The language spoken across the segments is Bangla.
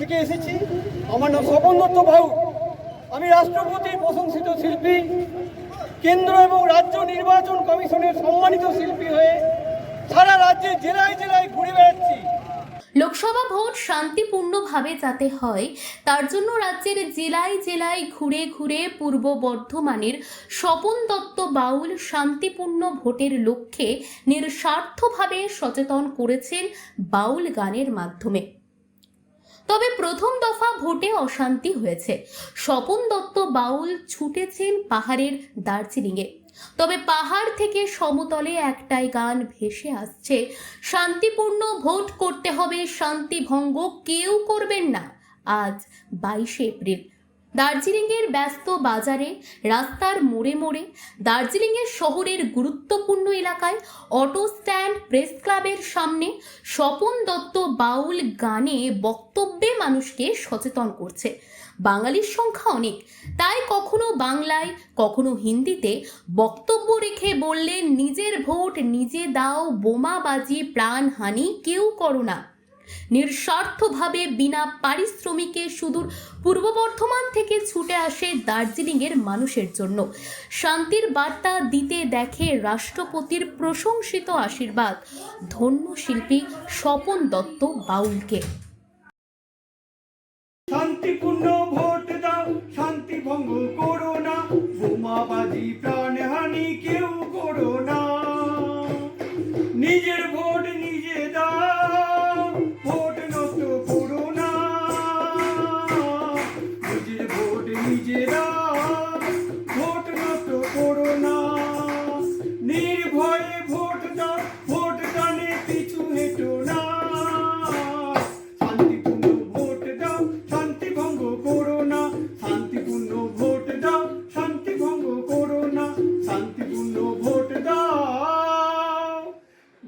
থেকে এসেছি। আমার নাম স্বপন দত্ত বাবু আমি রাষ্ট্রপতির প্রশংসিত শিল্পী, কেন্দ্র এবং রাজ্য নির্বাচন কমিশনের সম্মানিত শিল্পী হয়ে সারা রাজ্যে জেলায় জেলায় ঘুরে বেড়াচ্ছি। লোকসভা ভোট শান্তিপূর্ণভাবে যাতে হয়, তার জন্য রাজ্যের জেলায় জেলায় ঘুরে ঘুরে পূর্ব বর্ধমানের স্বপন দত্ত বাউল শান্তিপূর্ণ ভোটের লক্ষ্যে নিঃস্বার্থভাবে সচেতন করেছেন বাউল গানের মাধ্যমে। তবে প্রথম দফা ভোটে অশান্তি হয়েছে। স্বপন দত্ত বাউল ছুটেছেন পাহাড়ের দার্জিলিংয়ে। তবে পাহাড় থেকে সমতলে একটাই গান ভেসে আসছে। শান্তিপূর্ণ ভোট করতে হবে শান্তিভঙ্গ কেউ করবেন না। আজ বাইশে এপ্রিল। দার্জিলিংয়ের ব্যস্ত বাজারে, রাস্তার মোড়ে মোড়ে, দার্জিলিংয়ের শহরের গুরুত্বপূর্ণ এলাকায় অটো স্ট্যান্ড প্রেস ক্লাবের সামনে স্বপন দত্ত বাউল গানে বক্তব্যে মানুষকে সচেতন করছে। বাঙালির সংখ্যা অনেক, তাই কখনো বাংলায়, কখনো হিন্দিতে বক্তব্য রেখে বললেন নিজের ভোট নিজে দাও বোমাবাজি প্রাণহানি কেউ করো না। নিঃস্বার্থভাবে বিনা পারিশ্রমিকে সুদূর পূর্ব বর্ধমান থেকে ছুটে আসে দার্জিলিংয়ের মানুষের জন্য। শান্তির বার্তা দিতে দেখে রাষ্ট্রপতির প্রশংসিত আশীর্বাদ, ধন্য শিল্পী স্বপন দত্ত বাউলকে। শান্তিপূর্ণ ভোট দাও, শান্তি ভঙ্গ করো না, বোমাবাজি প্রাণহানি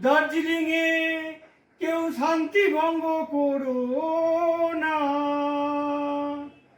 দার্জিলিং এ কেউ শান্তি ভঙ্গ করো না।